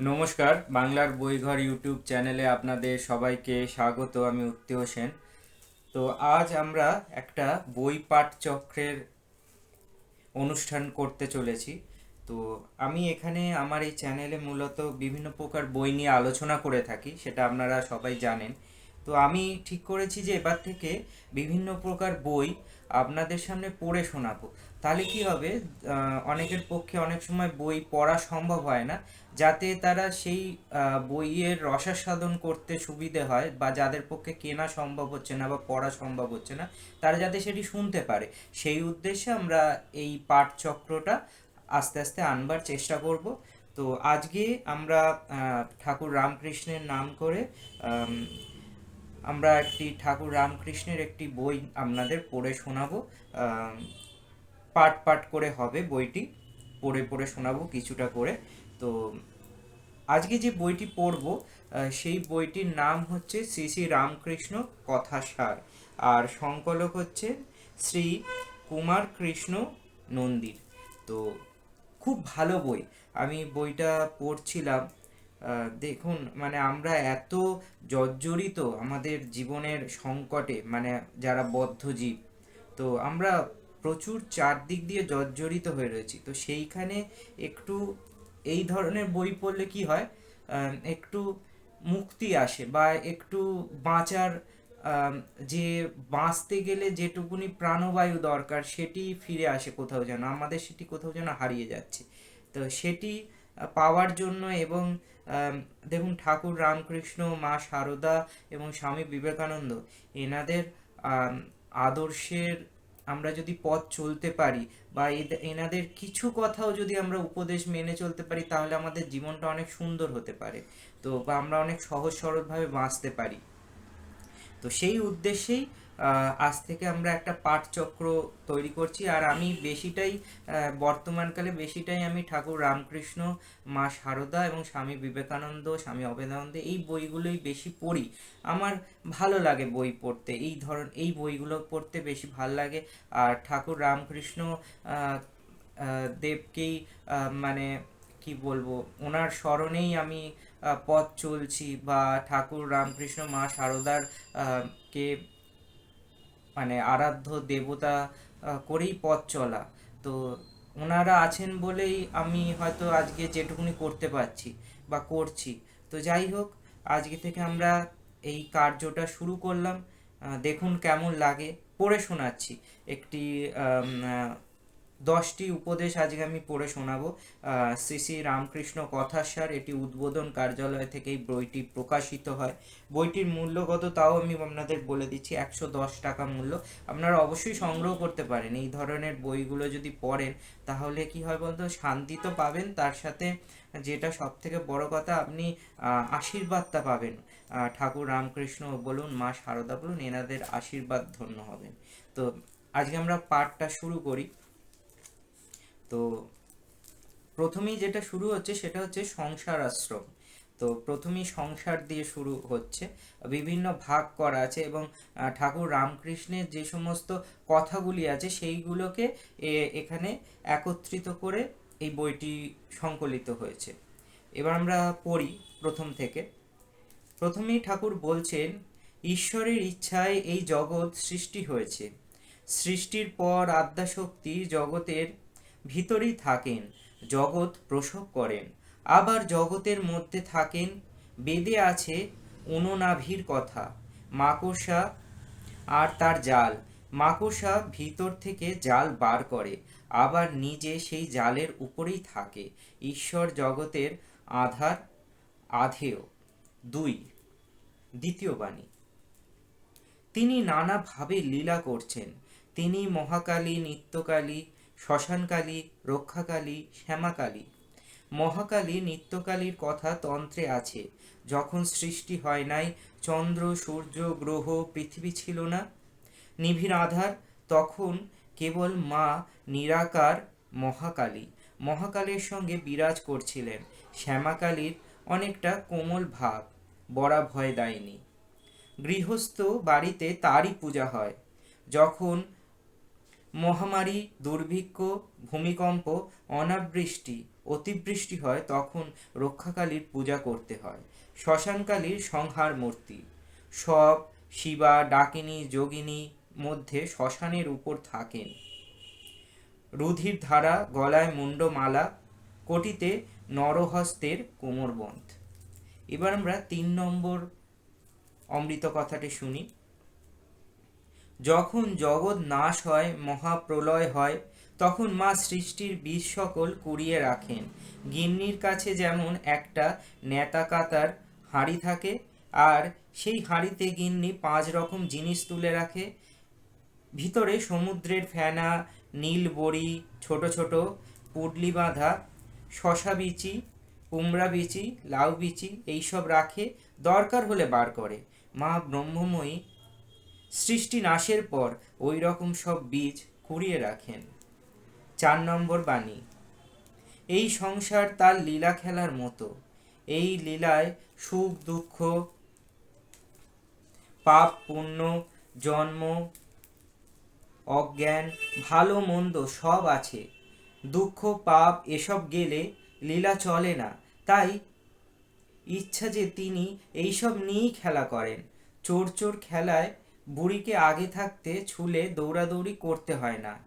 নমস্কার, বাংলার বইঘর ইউটিউব চ্যানেলে আপনাদের সবাইকে স্বাগত, আমি উত্তীয় সেন। তো আজ আমরা একটা বই পাঠ চক্রের অনুষ্ঠান করতে চলেছি। তো আমি এখানে আমার এই চ্যানেলে মূলত বিভিন্ন প্রকার বই নিয়ে আলোচনা করে থাকি, সেটা আপনারা সবাই জানেন। তো আমি ঠিক করেছি যে এবার থেকে বিভিন্ন প্রকার বই আপনাদের সামনে পড়ে শোনাবো। তাহলে কি হবে? অনেকের পক্ষে অনেক সময় বই পড়া সম্ভব হয় না। যাতে তারা সেই বইয়ের রসাস্বাদন করতে সুবিধে হয় বা যাদের পক্ষে কেনা সম্ভব হচ্ছে না বা পড়া সম্ভব হচ্ছে না, তারা যাতে সেটি শুনতে পারে। সেই উদ্দেশ্যে আমরা এই পাঠচক্রটা আস্তে আস্তে আনবার চেষ্টা করব। তো আজকে আমরা ঠাকুর রামকৃষ্ণের নাম করে আমরা একটি ঠাকুর রামকৃষ্ণের একটি বই আপনাদের পড়ে শোনাবো। পাঠ পাঠ করে হবে বইটি। পড়ে পড়ে শোনাবো কিছুটা করে। তো আজকে যে বইটি পড়ব সেই বইটির নাম হচ্ছে শ্রী শ্রী রামকৃষ্ণ কথাসার আর সংকলক হচ্ছে শ্রী কুমার কৃষ্ণ নন্দীর। তো খুব ভালো বই। আমি বইটা পড়ছিলাম। দেখুন মানে আমরা এত জর্জরিত আমাদের জীবনের সংকটে মানে যারা বদ্ধজীব, তো আমরা প্রচুর চারদিক দিয়ে জর্জরিত হয়ে রয়েছি। তো সেইখানে একটু এই ধরনের বই পড়লে কি হয় একটু মুক্তি আসে বা একটু বাঁচার যে বাঁচতে গেলে যেটুকুনি প্রাণবায়ু দরকার সেটি ফিরে আসে কোথাও যেন, আমাদের সেটি কোথাও যেন হারিয়ে যাচ্ছে। তো সেটি পাওয়ার জন্য এবং দেখুন ঠাকুর রামকৃষ্ণ, মা সারদা এবং স্বামী বিবেকানন্দ, এনাদের আদর্শের আমরা যদি পথ চলতে পারি বা এনাদের কিছু কথাও যদি আমরা উপদেশ মেনে চলতে পারি, তাহলে আমাদের জীবনটা অনেক সুন্দর হতে পারে। তো বা আমরা অনেক সহজ সরলভাবে বাঁচতে পারি। তো সেই উদ্দেশ্যেই আজ থেকে আমরা একটা পাঠচক্র তৈরি করছি। আর আমি বেশিটাই বর্তমানকালে বেশিটাই আমি ঠাকুর রামকৃষ্ণ, মা সারদা এবং স্বামী বিবেকানন্দ, স্বামী অভেদানন্দ এই বইগুলোই বেশি পড়ি। আমার ভালো লাগে বই পড়তে, এই ধরন, এই বইগুলো পড়তে বেশি ভালো লাগে। আর ঠাকুর রামকৃষ্ণ দেবকেই মানে কি বলব, ওনার স্মরণেই আমি পথ চলছি বা ঠাকুর রামকৃষ্ণ, মা সারদার কে মানে আরাধ্য দেবতা করেই পথ চলা। তো ওনারা আছেন বলেই আমি হয়তো আজকে যেটুকুনি করতে পারছি বা করছি। তো যাই হোক, আজকে থেকে আমরা এই কার্যটা শুরু করলাম। দেখুন কেমন লাগে। পড়ে শোনাচ্ছি একটি দশটি উপদেশ আজকে আমি পড়ে শোনাবো। শ্রী শ্রী রামকৃষ্ণ কথাসার এটি উদ্বোধন কার্যালয় থেকে এই বইটি প্রকাশিত হয়। বইটির মূল্য কত তাও আমি আপনাদের বলে দিচ্ছি, একশো দশ টাকা মূল্য। আপনারা অবশ্যই সংগ্রহ করতে পারেন। এই ধরনের বইগুলো যদি পড়েন, তাহলে কি হয় বলতো, শান্তি তো পাবেন। তার সাথে যেটা সব থেকে বড় কথা, আপনি আশীর্বাদটা পাবেন। ঠাকুর রামকৃষ্ণ বলুন, মা সারদা বলুন, এনাদের আশীর্বাদ ধন্য হবেন। তো আজকে আমরা পাঠটা শুরু করি। তো প্রথমেই যেটা শুরু হচ্ছে সেটা হচ্ছে সংসার আশ্রম। তো প্রথমেই সংসার দিয়ে শুরু হচ্ছে। বিভিন্ন ভাগ করা আছে এবং ঠাকুর রামকৃষ্ণের যে সমস্ত কথাগুলি আছে সেইগুলোকে এখানে একত্রিত করে এই বইটি সংকলিত হয়েছে। এবার আমরা পড়ি প্রথম থেকে। প্রথমেই ঠাকুর বলছেন, ঈশ্বরের ইচ্ছায় এই জগৎ সৃষ্টি হয়েছে। সৃষ্টির পর আদ্যাশক্তি জগতের ভিতরেই থাকেন, জগৎ প্রসব করেন। আবার জগতের মধ্যে থাকেন, বেদে আছে অনুনাভির কথা। মাকড়সা আর তার জাল। মাকড়সা ভিতর থেকে জাল বার করে, আবার নিজে সেই জালের উপরেই থাকে। ঈশ্বর জগতের আধার আধেয়। দুই। দ্বিতীয় বাণী। তিনি নানাভাবে লীলা করছেন। তিনি মহাকালী, নিত্যকালী শ্মশানকালী, রক্ষাকালী, শ্যামাকালী। মহাকালী নিত্যকালীর কথা তন্ত্রে আছে। যখন সৃষ্টি হয় নাই, চন্দ্র, সূর্য, গ্রহ, পৃথিবী ছিল না। নিবিড় আধার, তখন কেবল মা নিরাকার মহাকালী। মহাকালের সঙ্গে বিরাজ করছিলেন। শ্যামাকালীর অনেকটা কোমল ভাব, বড়া ভয় দেয়নি। গৃহস্থ বাড়িতে তারই পূজা হয়। যখন মহামারী, দুর্ভিক্ষ, ভূমিকম্প, অনাবৃষ্টি, অতিবৃষ্টি হয় তখন রক্ষাকালীর পূজা করতে হয়। শ্মশানকালীর সংহার মূর্তি। সব শিবা, ডাকিনী, যোগিনী মধ্যে শ্মশানের উপর থাকেন। রুধির ধারা, গলায় মুন্ডমালা কোটিতে নরহস্তের কোমরবন্ধ। এবার আমরা তিন নম্বর অমৃত কথাটি শুনি। যখন জগৎ নাশ হয়, মহাপ্রলয় হয়, তখন মা সৃষ্টির বীজ সকল কুড়িয়ে রাখেন। গিন্নির কাছে যেমন একটা নেতা কাতার হাঁড়ি থাকে, আর সেই হাঁড়িতে গিন্নি পাঁচ রকম জিনিস তুলে রাখে। ভিতরে সমুদ্রের ফেনা, নীল বড়ি, ছোট ছোট পুডলি বাঁধা, শশা বিচি, কুমড়া বিচি, লাউ বিচি, এইসব রাখে। দরকার হলে বার করে। মা ব্রহ্মময়ী সৃষ্টি নাশের পর ওই রকম সব বীজ কুড়িয়ে রাখেন। চার নম্বর বাণী, এই সংসার তার লীলা খেলার মতো। এই লীলায় সুখ, দুঃখ, পাপ, পুণ্য, জন্ম, অজ্ঞান, ভালো, মন্দ সব আছে। দুঃখ, পাপ এসব গেলে লীলা চলে না। তাই ইচ্ছা যে তিনি এইসব নিয়েই খেলা করেন। চোর চোর খেলায় বুড়িকে আগে থাকতে ছুলে দৌড়াদৌড়ি করতে হয় না।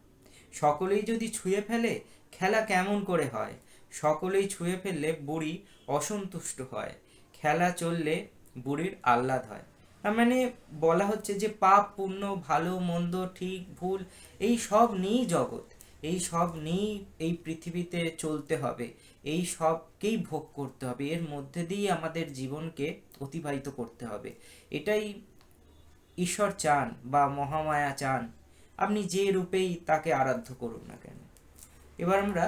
সকলেই যদি ছুঁয়ে ফেলে, খেলা কেমন করে হয়? সকলেই ছুঁয়ে ফেললে বুড়ি অসন্তুষ্ট হয়। খেলা চললে বুড়ির আহ্লাদ হয়। তার মানে বলা হচ্ছে যে, পাপ, পুণ্য, ভালো, মন্দ, ঠিক, ভুল, এই সব নিয়েই জগৎ। এই সব নিয়েই এই পৃথিবীতে চলতে হবে। এই সবকেই ভোগ করতে হবে। এর মধ্যে দিয়েই আমাদের জীবনকে অতিবাহিত করতে হবে। এটাই ঈশ্বর চান বা মহামায়া চান, আপনি যে রূপেই তাকে আরাধ্য করুন না কেন? এবার আমরা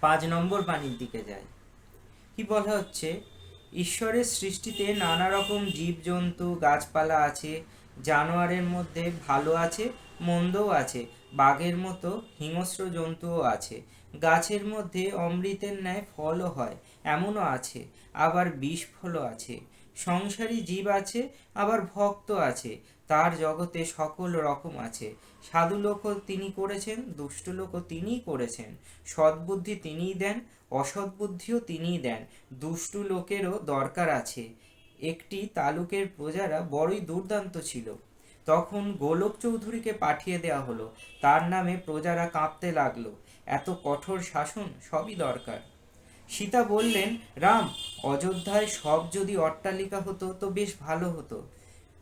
পাঁচ নম্বর বাণীর দিকে যাই। কি বলা হচ্ছে? ঈশ্বরের সৃষ্টিতে নানা রকম জীবজন্তু, গাছপালা আছে, জানোয়ারের মধ্যে ভালো আছে, মন্দও আছে, বাঘের মতো হিংস্র জন্তুও আছে। গাছের মধ্যে অমৃতের ন্যায় ফলও হয়, এমনও আছে, আবার বিষ ফলও আছে। সংসারী জীব আছে, আবার ভক্ত আছে। তার জগতে সকল রকম আছে। সাধু লোকও তিনি করেছেন, দুষ্ট লোকও তিনিই করেছেন। সদ্বুদ্ধি তিনিই দেন অসৎ বুদ্ধিও তিনিই দেন। দুষ্টু লোকেরও দরকার আছে। একটি তালুকের প্রজারা বড়ই দুর্দান্ত ছিল। তখন গোলক চৌধুরীকে পাঠিয়ে দেওয়া হলো। তার নামে প্রজারা কাঁপতে লাগল। এত কঠোর শাসন সবই দরকার। সীতা বললেন, রাম, অযোধ্যায় সব যদি অট্টালিকা হতো তো বেশ ভালো হতো।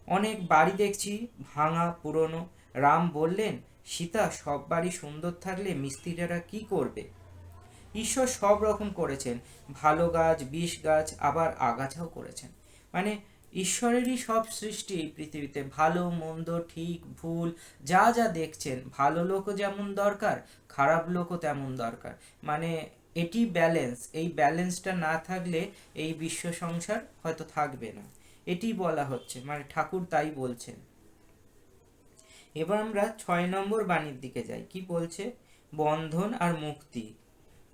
অনেক বাড়ি দেখছি, ভাঙা, পুরনো। রাম বললেন, সীতা, সব বাড়ি সুন্দর থাকলে মিস্ত্রিরা কি করবে? ঈশ্বর সব রকম করেছেন। ভালো গাছ, বিষ গাছ, আবার আগাছাও করেছেন। মানে ঈশ্বরেরই সব সৃষ্টি এই পৃথিবীতে। ভালো, মন্দ, ঠিক, ভুল, যা যা দেখছেন। ভালো লোকও যেমন দরকার, খারাপ লোকও তেমন দরকার। মানে এটি ব্যালেন্স এই ব্যালেন্সটা না থাকলে এই বিশ্ব সংসার হয়তো থাকবে না। এটি বলা হচ্ছে মানে ঠাকুর তাই বলছেন। এবার আমরা ছয় নম্বর বাণীর দিকে যাই। কি বলছে? বন্ধন আর মুক্তি।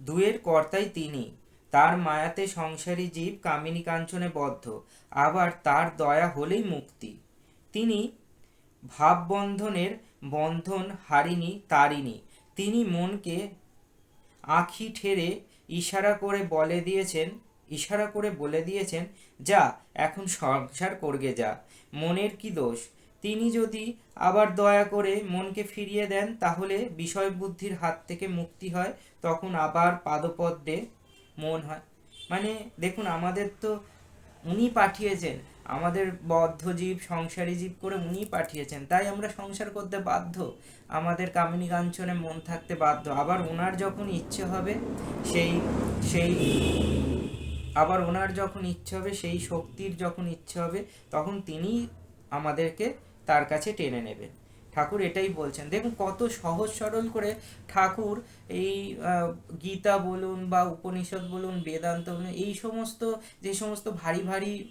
দুয়ের কর্তাই তিনি। তার মায়াতে সংসারী জীব কামিনী কাঞ্চনে বদ্ধ। আবার তার দয়া হলেই মুক্তি। তিনি ভাববন্ধনের বন্ধন হারিনি তারিনি তিনি মনকে আঁখি ঠেরে ইশারা করে বলে দিয়েছেন, ইশারা করে বলে দিয়েছেন, যা, এখন সংসার করগে যা, মনের কি দোষ? তিনি যদি আবার দয়া করে মনকে ফিরিয়ে দেন, তাহলে বিষয় বুদ্ধির হাত থেকে মুক্তি হয়, তখন আবার পাদপদ্মে মন হয়। মানে দেখুন, আমাদের তো উনি পাঠিয়েছেন আমাদের বদ্ধজীব সংসারী জীব করে উনি পাঠিয়েছেন। তাই আমরা সংসার করতে বাধ্য। আমাদের কামিনী কাঞ্চনে মন থাকতে বাধ্য। আবার ওনার যখন ইচ্ছে হবে, সেই সেই, আবার ওনার যখন ইচ্ছে হবে, সেই শক্তির যখন ইচ্ছে হবে, তখন তিনি আমাদেরকে তার কাছে টেনে নেবেন। ঠাকুর এটাই বলছেন। দেখুন, কত সহজ সরল করে ঠাকুর এই গীতা বলুন বা উপনিষদ বলুন, বেদান্ত বলুন, এই সমস্ত, যে সমস্ত ভারী ভারী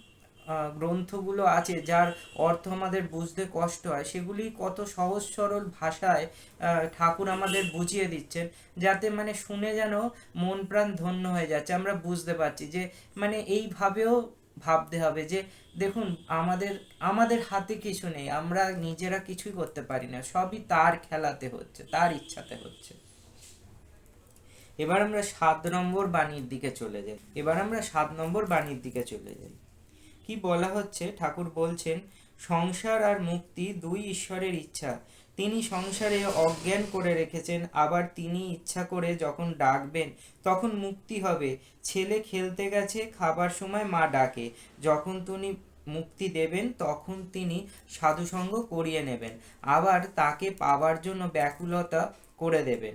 গ্রন্থগুলো আছে, যার অর্থ আমাদের বুঝতে কষ্ট হয়, সেগুলি কত সহজ সরল ভাষায় ঠাকুর আমাদের বুঝিয়ে দিচ্ছেন, যাতে মানে শুনে যেন মন প্রাণ ধন্য হয়ে যাচ্ছে, আমরা বুঝতে পারছি যে মানে এইভাবেও ভাবতে হবে যে দেখুন, আমাদের আমাদের হাতে কিছু নেই, আমরা নিজেরা কিছুই করতে পারি না, সবই তার খেলাতে হচ্ছে, তার ইচ্ছাতে হচ্ছে। এবার আমরা সাত নম্বর বাণীর দিকে চলে যাই, এবার আমরা সাত নম্বর বাণীর দিকে চলে যাই। কি বলা হচ্ছে? ঠাকুর বলছেন, সংসার আর মুক্তি দুই ঈশ্বরের ইচ্ছা। তিনি সংসারে অজ্ঞান করে রেখেছেন, আবার তিনি ইচ্ছা করে যখন ডাকবেন, তখন মুক্তি হবে। ছেলে খেলতে গেছে, খাবার সময় মা ডাকে। যখন তিনি মুক্তি দেবেন, তখন তিনি সাধুসঙ্গ করিয়ে নেবেন। আবার তাকে পাবার জন্য ব্যাকুলতা করে দেবেন।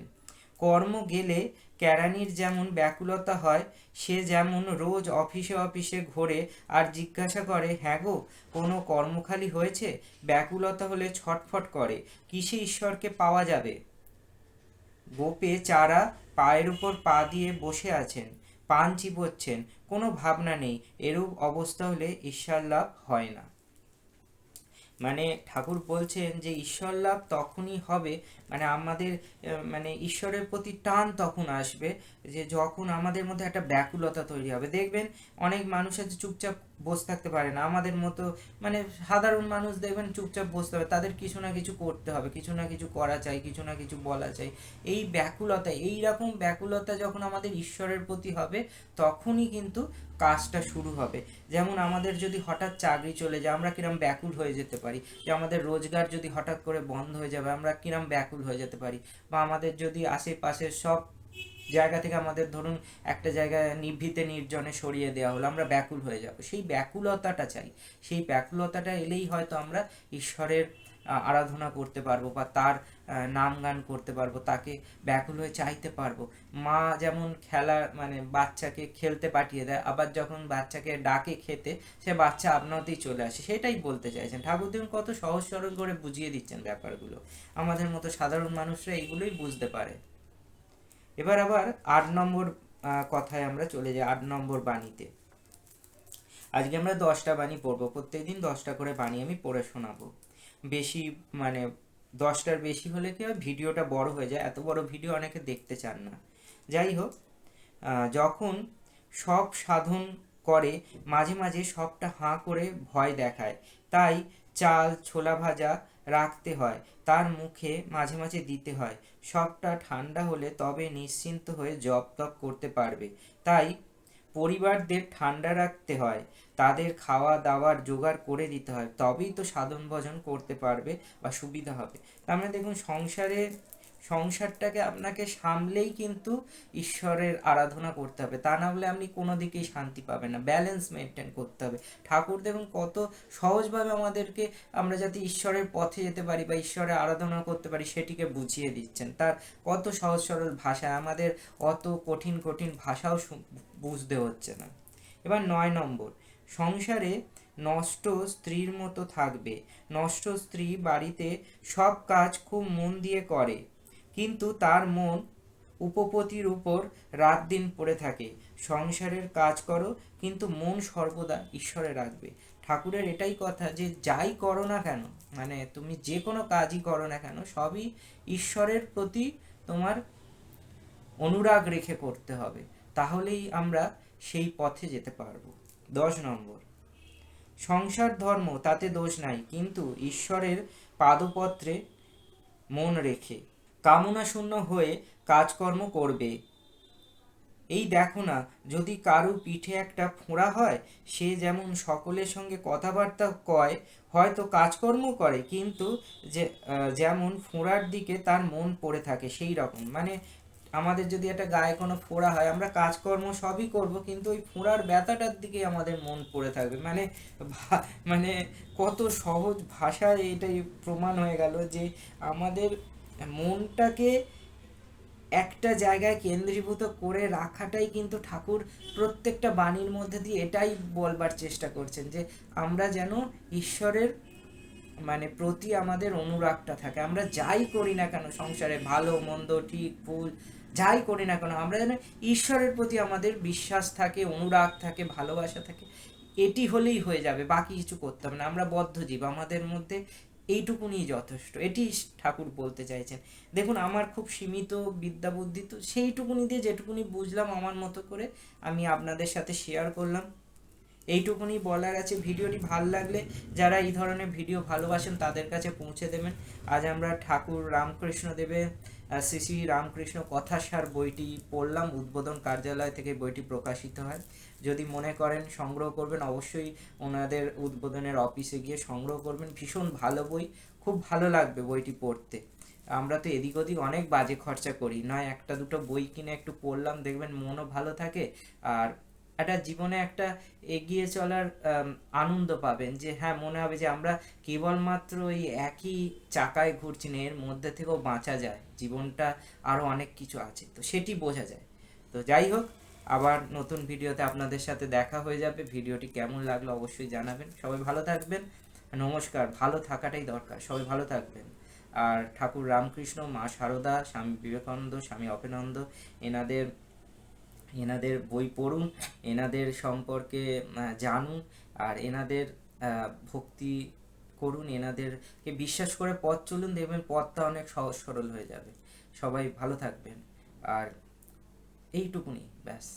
কর্ম গেলে কেরানির যেমন ব্যাকুলতা হয়, সে যেমন রোজ অফিসে অফিসে ঘোরে আর জিজ্ঞাসা করে হ্যাঁ গো, কোনো কর্মখালি হয়েছে? ব্যাকুলতা হলে ছটফট করে। কিসে ঈশ্বরকে পাওয়া যাবে? গোপে চারা পায়ের উপর পা দিয়ে বসে আছেন, পান চিবোচ্ছেন, কোনো ভাবনা নেই, এরূপ অবস্থা হলে ঈশ্বর লাভ হয় না। মানে ঠাকুর বলছেন যে ঈশ্বর লাভ তখনই হবে মানে আমাদের মানে ঈশ্বরের প্রতি টান তখন আসবে যে যখন আমাদের মধ্যে একটা ব্যাকুলতা তৈরি হবে। দেখবেন অনেক মানুষ আছে চুপচাপ বসে থাকতে পারে না। আমাদের মতো মানে সাধারণ মানুষ দেখবেন চুপচাপ বসতে হবে তাদের কিছু না কিছু করতে হবে, কিছু না কিছু করা চাই, কিছু না কিছু বলা চাই। এই ব্যাকুলতা, এই রকম ব্যাকুলতা যখন আমাদের ঈশ্বরের প্রতি হবে, তখনই কিন্তু কাজটা শুরু হবে। যেমন আমাদের যদি হঠাৎ চাকরি চলে যায়, আমরা কিরম ব্যাকুল হয়ে যেতে পারি? যে আমাদের রোজগার যদি হঠাৎ করে বন্ধ হয়ে যাবে, আমরা কিরম ব্যাকুল হয়ে যেতে পারি? বা আমাদের যদি আশেপাশের সব জায়গা থেকে আমাদের ধরুন একটা জায়গায় নিভৃতে নির্জনে সরিয়ে দেওয়া হলো, আমরা ব্যাকুল হয়ে যাব। সেই ব্যাকুলতাটা চাই। সেই ব্যাকুলতাটা এলেই হয়তো আমরা ঈশ্বরের আরাধনা করতে পারব বা তার নাম গান করতে পারব, তাকে ব্যাকুল হয়ে চাইতে পারব। মা যেমন খেলা মানে বাচ্চাকে খেলতে পাঠিয়ে দেয়, আবার যখন বাচ্চাকে ডাকে খেতে, সে বাচ্চা আপনাতেই চলে আসে। সেটাই বলতে চাইছেন। ঠাকুর দেখুন, কত সহজ সরল করে বুঝিয়ে দিচ্ছেন ব্যাপারগুলো। আমাদের মতো সাধারণ মানুষরা এগুলোই বুঝতে পারে। এবার আবার আট নম্বর কথায় আমরা চলে যাই আট নম্বর বাণীতে। আজকে আমরা দশটা বাণী পড়ব প্রত্যেক দিন দশটা করে বাণী আমি পড়ে শোনাবো। বেশি মানে দশটার বেশি হলে কি হয়, ভিডিওটা বড় হয়ে যায়, এত বড় ভিডিও অনেকে দেখতে চান না। যাই হোক যখন সব সাধন করে, মাঝে মাঝে সবটা হাঁ করে ভয় দেখায়, তাই চাল, ছোলা ভাজা রাখতে হয়, তার মুখে মাঝে মাঝে দিতে হয়। সবটা ঠান্ডা হলে তবে নিশ্চিন্ত হয়ে জপ তপ করতে পারবে। তাই পরিবারদের ঠান্ডা রাখতে হয়, তাদের খাওয়া দাওয়ার জোগাড় করে দিতে হয়। তবেই তো সাধন ভজন করতে পারবে বা সুবিধা হবে। তার মানে দেখুন, সংসারে সংসারটাকে আপনাকে সামলেই কিন্তু ঈশ্বরের আরাধনা করতে হবে। তা না হলে আপনি কোনো দিকেই শান্তি পাবেন না। ব্যালেন্স মেনটেন করতে হবে। ঠাকুর দেখুন কত সহজভাবে আমাদেরকে আমরা যাতে ঈশ্বরের পথে যেতে পারি বা ঈশ্বরের আরাধনা করতে পারি সেটিকে বুঝিয়ে দিচ্ছেন। তার কত সহজ সরল ভাষা, আমাদের অত কঠিন কঠিন ভাষাও বুঝতে হচ্ছে না। এবার নয় নম্বর, সংসারে নষ্ট স্ত্রীর মতো থাকবে। নষ্ট স্ত্রী বাড়িতে সব কাজ খুব মন দিয়ে করে। কিন্তু তার মন উপপতির উপর রাত দিন পড়ে থাকে। সংসারের কাজ করো, কিন্তু মন সর্বদা ঈশ্বরে রাখবে। ঠাকুরের এটাই কথা যে যাই করো না কেন মানে তুমি যে কোনো কাজই করো না কেন, সবই ঈশ্বরের প্রতি তোমার অনুরাগ রেখে করতে হবে। তাহলেই আমরা সেই পথে যেতে পারব। দশ নম্বর। সংসার ধর্ম, তাতে দোষ নাই, কিন্তু ঈশ্বরের পাদপত্রে মন রেখে। কামনা শূন্য হয়ে কাজকর্ম করবে। এই দেখো না, যদি কারও পিঠে একটা ফোঁড়া হয়, সে যেমন সকলের সঙ্গে কথাবার্তা কয়, হয়তো কাজকর্ম করে, কিন্তু যে যেমন ফোঁড়ার দিকে তার মন পড়ে থাকে, সেই রকম। মানে আমাদের যদি একটা গায়ে কোনো ফোঁড়া হয়, আমরা কাজকর্ম সবই করব, কিন্তু ওই ফোঁড়ার ব্যথাটার দিকে আমাদের মন পড়ে থাকবে। মানে মানে কত সহজ ভাষায় এটাই প্রমাণ হয়ে গেল যে আমাদের মনটাকে একটা জায়গায় কেন্দ্রীভূত করে রাখাটাই কিন্তু ঠাকুর প্রত্যেকটা বাণীর মধ্যে দিয়ে এটাই বলবার চেষ্টা করছেন যে আমরা যেন ঈশ্বরের মানে প্রতি আমাদের অনুরাগটা থাকে। আমরা যাই করি না কেন সংসারে ভালো, মন্দ, ঠিক, ভুল, যাই করি না কেন, আমরা যেন ঈশ্বরের প্রতি আমাদের বিশ্বাস থাকে, অনুরাগ থাকে, ভালোবাসা থাকে, এটি হলেই হয়ে যাবে, বাকি কিছু করতে হবে না। আমরা বদ্ধজীব, আমাদের মধ্যে এইটুকুনি যথেষ্ট। এটি ঠাকুর বলতে চাইছেন। দেখুন, আমার খুব সীমিত বিদ্যা বুদ্ধি তো সেইটুকুনি দিয়ে যেটুকুনি বুঝলাম আমার মতো করে আমি আপনাদের সাথে শেয়ার করলাম। এইটুকুনি বলার আছে। ভিডিওটি ভালো লাগলে যারা এই ধরনের ভিডিও ভালোবাসেন তাদের কাছে পৌঁছে দেবেন। আজ আমরা ঠাকুর রামকৃষ্ণ দেবের শ্রী শ্রী রামকৃষ্ণ কথাসার বইটি পড়লাম। উদ্বোধন কার্যালয় থেকে বইটি প্রকাশিত হয়। যদি মনে করেন সংগ্রহ করবেন, অবশ্যই ওনাদের উদ্বোধনের অফিসে গিয়ে সংগ্রহ করবেন। ভীষণ ভালো বই, খুব ভালো লাগবে বইটি পড়তে। আমরা তো এদিক ওদিক অনেক বাজে খরচা করি। নয়, একটা দুটো বই কিনে একটু পড়লাম, দেখবেন মনও ভালো থাকে। আর একটা জীবনে একটা এগিয়ে চলার আনন্দ পাবেন যে হ্যাঁ মনে হবে যে আমরা কেবলমাত্র ওই একই চাকায় ঘুরছি না, এর মধ্যে থেকেও বাঁচা যায়। জীবনটা আরও অনেক কিছু আছে। তো সেটি বোঝা যায়। তো যাই হোক, আবার নতুন ভিডিওতে আপনাদের সাথে দেখা হয়ে যাবে। ভিডিওটি কেমন লাগল অবশ্যই জানাবেন। সবাই ভালো থাকবেন। নমস্কার। ভালো থাকাটাই দরকার। সবাই ভালো থাকবেন। আর ঠাকুর রামকৃষ্ণ, মা সারদা, স্বামী বিবেকানন্দ, স্বামী অপেনন্দ, এনাদের এনাদের বই পড়ুন, এনাদের সম্পর্কে জানুন, আর এনাদের ভক্তি করুন, এনাদেরকে বিশ্বাস করে পথ চলুন, দেখবেন পথটা অনেক সহজ সরল হয়ে যাবে। সবাই ভালো থাকবেন, আর এইটুকুনি, ব্যাস।